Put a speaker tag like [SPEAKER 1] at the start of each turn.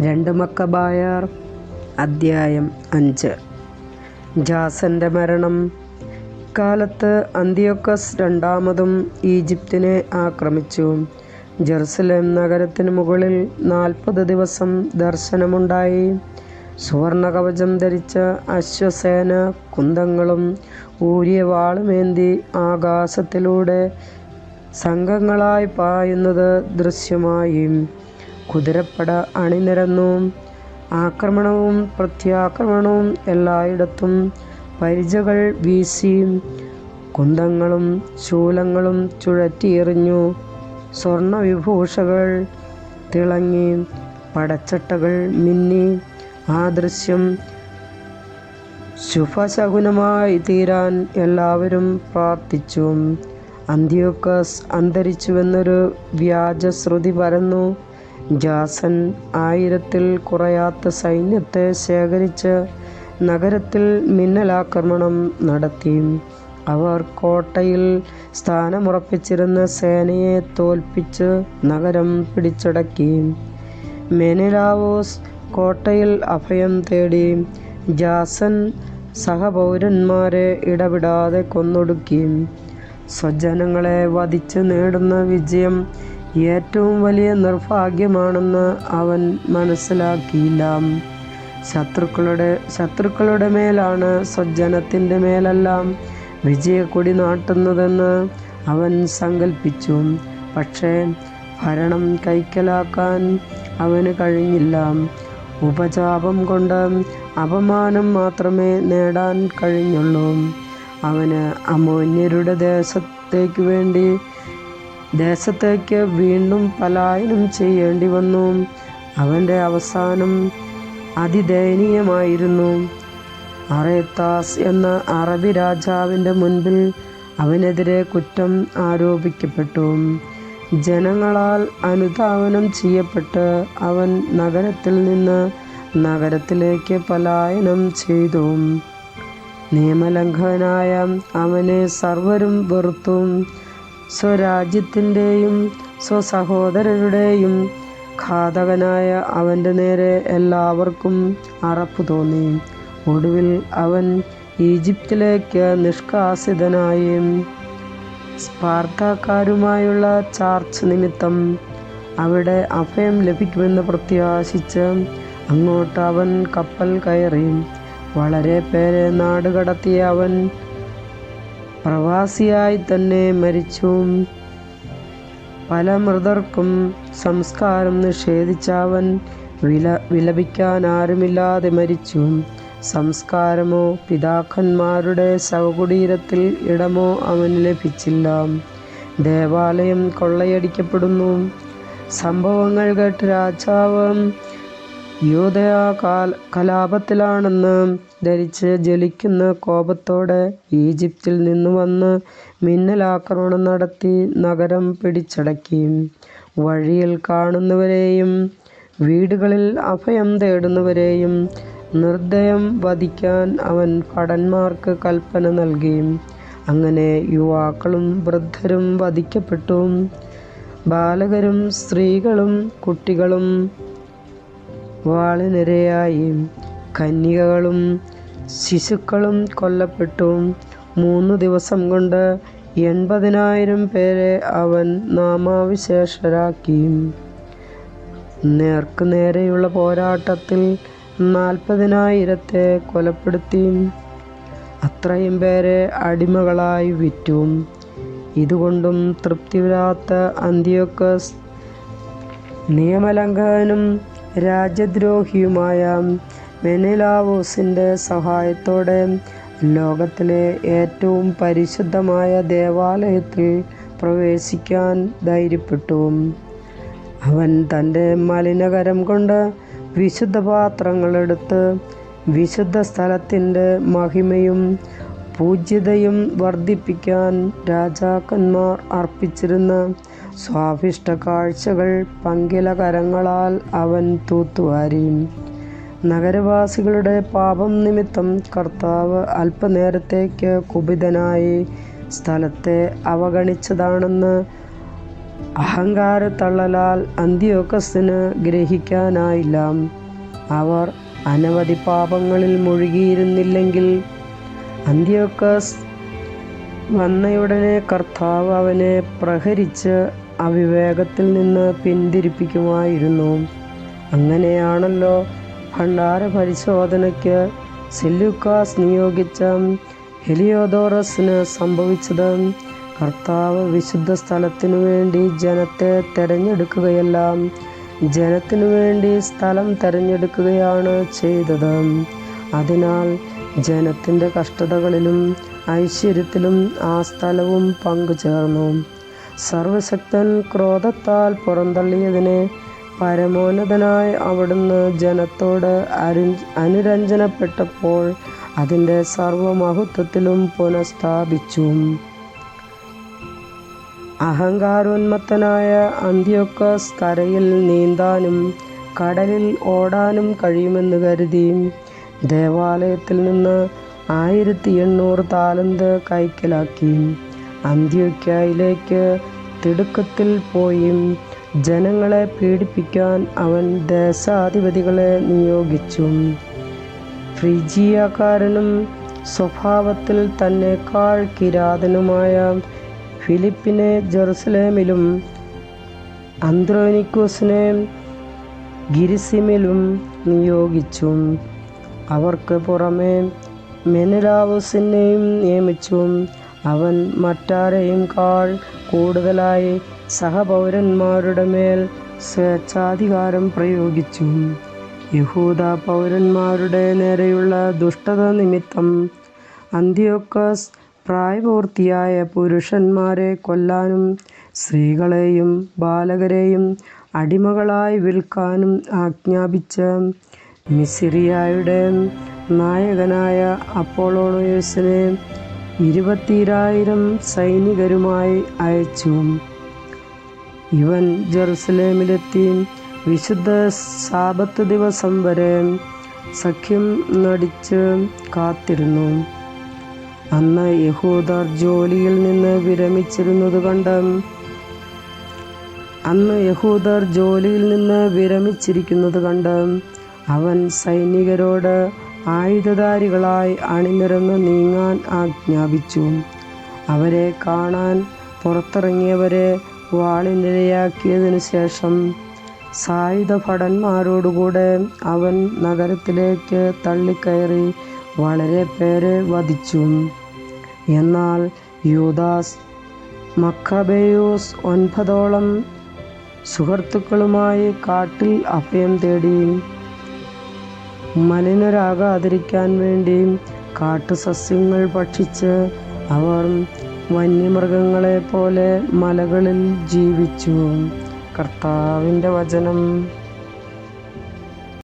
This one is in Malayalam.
[SPEAKER 1] രണ്ട് മക്കബായർ അദ്ധ്യായം അഞ്ച്. ജാസന്റെ മരണം. കാലത്ത് അന്തിയൊക്കസ് രണ്ടാമതും ഈജിപ്തിനെ ആക്രമിച്ചു. ജെറുസലേം നഗരത്തിന് മുകളിൽ നാൽപ്പത് ദിവസം ദർശനമുണ്ടായി. സുവർണ കവചം ധരിച്ച അശ്വസേന കുന്തങ്ങളും ഊരിയ വാളുമേന്തി ആകാശത്തിലൂടെ സംഘങ്ങളായി പായുന്നത് ദൃശ്യമായി. കുതിരപ്പട അണിനിരന്നു. ആക്രമണവും പ്രത്യാക്രമണവും എല്ലായിടത്തും പരിചകൾ വീശി കുന്തങ്ങളും ശൂലങ്ങളും ചുഴറ്റിയെറിഞ്ഞു. സ്വർണവിഭൂഷകൾ തിളങ്ങി പടച്ചട്ടകൾ മിന്നി. ആ ദൃശ്യം ശുഭശകുനമായി തീരാൻ എല്ലാവരും പ്രാർത്ഥിച്ചു. അന്ത്യോക്കസ് അന്തരിച്ചുവെന്നൊരു വ്യാജശ്രുതി പരന്നു. ജാസൻ ആയിരത്തിൽ കുറയാത്ത സൈന്യത്തെ ശേഖരിച്ച് നഗരത്തിൽ മിന്നലാക്രമണം നടത്തി. അവർ കോട്ടയിൽ സ്ഥാനമുറപ്പിച്ചിരുന്ന സേനയെ തോൽപ്പിച്ച് നഗരം പിടിച്ചടക്കി. മെനിലാവോസ് കോട്ടയിൽ അഭയം തേടി. ജാസൻ സഹപൗരന്മാരെ ഇടപെടാതെ കൊന്നൊടുക്കി. സ്വജനങ്ങളെ വധിച്ച് നേടുന്ന വിജയം ഏറ്റവും വലിയ നിർഭാഗ്യമാണെന്ന് അവൻ മനസ്സിലാക്കിയില്ല. ശത്രുക്കളുടെ ശത്രുക്കളുടെ മേലാണ് സ്വജനത്തിന്റെ മേലെല്ലാം വിജയക്കൊടി നാട്ടുന്നതെന്ന് അവൻ സങ്കല്പിച്ചു പക്ഷേ ഭരണം കൈക്കലാക്കാൻ അവന് കഴിഞ്ഞില്ല. ഉപചാപം കൊണ്ട് അപമാനം മാത്രമേ നേടാൻ കഴിഞ്ഞുള്ളൂ. അവന് അമോന്യരുടെ ദേശത്തേക്ക് വേണ്ടി ദേശത്തേക്ക് വീണ്ടും പലായനം ചെയ്യേണ്ടി വന്നു. അവന്റെ അവസാനം അതിദയനീയമായിരുന്നു. അറേത്താസ് എന്ന അറബി രാജാവിന്റെ മുൻപിൽ അവനെതിരെ കുറ്റം ആരോപിക്കപ്പെട്ടു. ജനങ്ങളാൽ അനുധാവനം ചെയ്യപ്പെട്ട് അവൻ നഗരത്തിൽ നിന്ന് നഗരത്തിലേക്ക് പലായനം ചെയ്തു. നിയമലംഘകനായ അവനെ സർവരും വെറുത്തു. സ്വരാജ്യത്തിന്റെയും സ്വസഹോദരരുടെയും ഘാതകനായ അവന്റെ നേരെ എല്ലാവർക്കും അറപ്പ് തോന്നി. ഒടുവിൽ അവൻ ഈജിപ്തിലേക്ക് നിഷ്കാസിതനായി. സ്പാർത്താക്കാരുമായുള്ള ചാർച്ച് നിമിത്തം അവിടെ അഭയം ലഭിക്കുമെന്ന് പ്രത്യാശിച്ച് അങ്ങോട്ട് അവൻ കപ്പൽ കയറി. വളരെ പേരെ നാടുകടത്തിയ അവൻ പ്രവാസിയായി തന്നെ മരിച്ചു. പല മൃതർക്കും സംസ്കാരം നിഷേധിച്ചവൻ വില വിലപിക്കാൻ ആരുമില്ലാതെ മരിച്ചു. സംസ്കാരമോ പിതാക്കന്മാരുടെ ശവകുടീരത്തിൽ ഇടമോ അവന് ലഭിച്ചില്ല. ദേവാലയം കൊള്ളയടിക്കപ്പെടുന്നു. സംഭവങ്ങൾ കേട്ട് രാജാവ് യൂതയ കാല കലാപത്തിലാണെന്ന് ധരിച്ച് ജലിക്കുന്ന കോപത്തോടെ ഈജിപ്തിൽ നിന്ന് വന്ന് മിന്നലാക്രമണം നടത്തി നഗരം പിടിച്ചടക്കി. വഴിയിൽ കാണുന്നവരെയും വീടുകളിൽ അഭയം തേടുന്നവരെയും നിർദ്ദയം വധിക്കാൻ അവൻ ഭടന്മാർക്ക് കൽപ്പന നൽകി. അങ്ങനെ യുവാക്കളും വൃദ്ധരും വധിക്കപ്പെട്ടു. ബാലകരും സ്ത്രീകളും കുട്ടികളും വാളിനിരയായി കന്യകകളും ശിശുക്കളും കൊല്ലപ്പെട്ടു. മൂന്ന് ദിവസം കൊണ്ട് എൺപതിനായിരം പേരെ അവൻ നാമാവിശേഷരാക്കി. നേർക്കു നേരെയുള്ള പോരാട്ടത്തിൽ നാൽപ്പതിനായിരത്തെ കൊലപ്പെടുത്തി. അത്രയും പേരെ അടിമകളായി വിറ്റു. ഇതുകൊണ്ടും തൃപ്തിവരാത്ത അന്ത്യോക്കസ് നിയമലംഘകനും രാജ്യദ്രോഹിയുമായ മെനിലാവോസിന്റെ സഹായത്തോടെ ലോകത്തിലെ ഏറ്റവും പരിശുദ്ധമായ ദേവാലയത്തിൽ പ്രവേശിക്കാൻ ധൈര്യപ്പെട്ടു. അവൻ തന്റെ മലിനകരം കൊണ്ട് വിശുദ്ധ പാത്രങ്ങളെടുത്ത് വിശുദ്ധ സ്ഥലത്തിന്റെ മഹിമയും പൂജ്യതയും വർദ്ധിപ്പിക്കാൻ രാജാക്കന്മാർ അർപ്പിച്ചിരുന്ന സ്വാഭിഷ്ട കാഴ്ചകൾ പങ്കില കരങ്ങളാൽ അവൻ തൂത്തുവാരി. നഗരവാസികളുടെ പാപം നിമിത്തം കർത്താവ് അല്പനേരത്തേക്ക് കുപിതനായി സ്ഥലത്തെ അവഗണിച്ചതാണെന്ന് അഹങ്കാരത്തള്ളലാൽ അന്ത്യോക്കസിന് ഗ്രഹിക്കാനായില്ല. അവർ അനവധി പാപങ്ങളിൽ മുഴുകിയിരുന്നില്ലെങ്കിൽ അന്ത്യോക്കസ് വന്നയുടനെ കർത്താവ് അവനെ പ്രഹരിച്ച് അവിവേകത്തിൽ നിന്ന് പിന്തിരിപ്പിക്കുമായിരുന്നു. അങ്ങനെയാണല്ലോ ഭണ്ഡാര പരിശോധനയ്ക്ക് സെല്യൂക്കാസ് നിയോഗിച്ച ഹെലിയോദോറസിന് സംഭവിച്ചത്. കർത്താവ് വിശുദ്ധ സ്ഥലത്തിനു വേണ്ടി ജനത്തെ തെരഞ്ഞെടുക്കുകയല്ല ജനത്തിനു വേണ്ടി സ്ഥലം തെരഞ്ഞെടുക്കുകയാണ് ചെയ്തത്. അതിനാൽ ജനത്തിന്റെ കഷ്ടതകളിലും ഐശ്വര്യത്തിലും ആ സ്ഥലവും പങ്കുചേർന്നു. സർവശക്തൻ ക്രോധത്താൽ പുറന്തള്ളിയതിനെ പരമോന്നതനായ അവിടുന്ന് ജനത്തോട് അരു അനുരഞ്ജനപ്പെട്ടപ്പോൾ അതിന്റെ സർവമഹത്വത്തിലും പുനഃസ്ഥാപിച്ചു. അഹങ്കാരോന്മത്തനായ അന്ത്യോക്കസ് കരയിൽ നീന്താനും കടലിൽ ഓടാനും കഴിയുമെന്ന് കരുതി ദേവാലയത്തിൽ നിന്ന് ആയിരത്തി എണ്ണൂറ് താലന്ത് കൈക്കലാക്കി. അന്ത്യോക്യയിലേക്ക് തിടുക്കത്തിൽ പോയി. ജനങ്ങളെ പീഡിപ്പിക്കാൻ അവൻ ദേശാധിപതികളെ നിയോഗിച്ചു. ഫ്രിജിയക്കാരനും സ്വഭാവത്തിൽ തന്നെക്കാൾ കിരാതനുമായ ഫിലിപ്പിനെ ജെറുസലേമിലും അന്ത്രോനിക്കോസിനെ ഗിരിസിമിലും നിയോഗിച്ചു. അവർക്ക് പുറമെ മെനലാവുസിനെയും നിയമിച്ചു അവൻ മറ്റാരെയും കാൾ കൂടുതലായി സഹപൗരന്മാരുടെ മേൽ സ്വേച്ഛാധികാരം പ്രയോഗിച്ചു. യഹൂദ പൗരന്മാരുടെ നേരെയുള്ള ദുഷ്ടത നിമിത്തം അന്ത്യോക്കസ് പ്രായപൂർത്തിയായ പുരുഷന്മാരെ കൊല്ലാനും സ്ത്രീകളെയും ബാലകരെയും അടിമകളായി വിൽക്കാനും ആജ്ഞാപിച്ച മിസിറിയായുടെ നായകനായ അപ്പോളോണോയസിനെ ഇരുപത്തിരായിരം സൈനികരുമായി അയച്ചു. ഇവൻ ജെറുസലേമിലെത്തി വിശുദ്ധ സാപത്ത് ദിവസം വരെ സഖ്യം നടിച്ച് കാത്തിരുന്നു. അന്ന് യഹൂദർ ജോലിയിൽ നിന്ന് വിരമിച്ചിരുന്നത് കണ്ട് അന്ന് യഹൂദർ ജോലിയിൽ നിന്ന് വിരമിച്ചിരിക്കുന്നത് കണ്ട് അവൻ സൈനികരോട് ആയുധധാരികളായി അണിനിരന്ന് നീങ്ങാൻ ആജ്ഞാപിച്ചു. അവരെ കാണാൻ പുറത്തിറങ്ങിയവരെ വാളിനിരയാക്കിയതിനു ശേഷം സായുധ ഭടന്മാരോടുകൂടെ അവൻ നഗരത്തിലേക്ക് തള്ളിക്കയറി വളരെ പേരെ വധിച്ചു. എന്നാൽ യൂദാസ് മക്കബേയൂസ് ഒൻപതോളം സുഹൃത്തുക്കളുമായി കാട്ടിൽ അഭയം തേടി മലിനരാകാതിരിക്കാൻ വേണ്ടി കാട്ടുസസ്യങ്ങൾ ഭക്ഷിച്ച് അവർ വന്യമൃഗങ്ങളെ പോലെ മലകളിൽ ജീവിച്ചു. കർത്താവിന്റെ വചനം.